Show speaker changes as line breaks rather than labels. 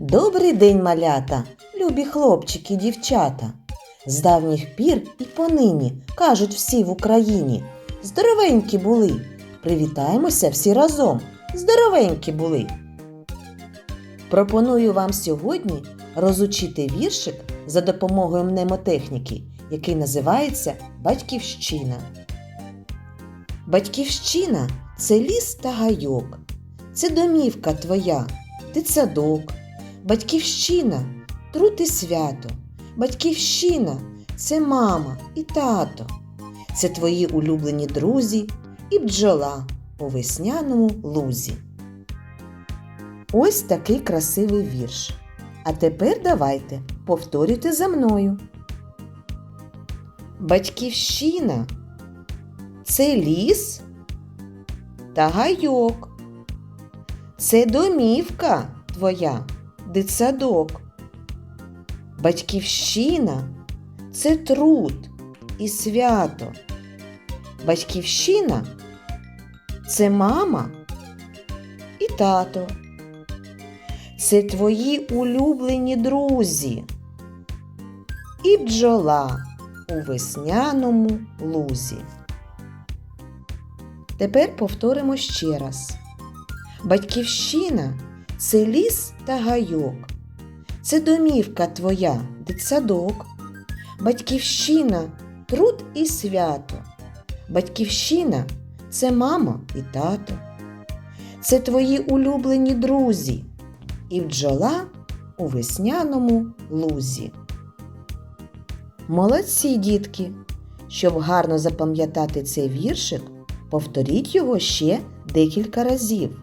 Добрий день, малята, любі хлопчики, дівчата. З давніх пір і понині кажуть всі в Україні. Здоровенькі були. Привітаємося всі разом. Здоровенькі були. Пропоную вам сьогодні розучити віршик за допомогою мнемотехніки, який називається Батьківщина. Батьківщина це ліс та гайок, це домівка твоя, дитсадок, батьківщина труд і свято, батьківщина це мама і тато, це твої улюблені друзі і бджола у весняному лузі. Ось такий красивий вірш. А тепер давайте повторюйте за мною. Батьківщина це ліс та гайок. Це домівка твоя, дитсадок. Батьківщина це труд і свято. Батьківщина це мама і тато. Це твої улюблені друзі і бджола у весняному лузі. Тепер повторимо ще раз. Батьківщина це ліс та гайок. Це домівка твоя, дитсадок. Батьківщина труд і свято. Батьківщина це мама і тато. Це твої улюблені друзі і бджола у весняному лузі. Молодці, дітки! Щоб гарно запам'ятати цей віршик, повторіть його ще декілька разів.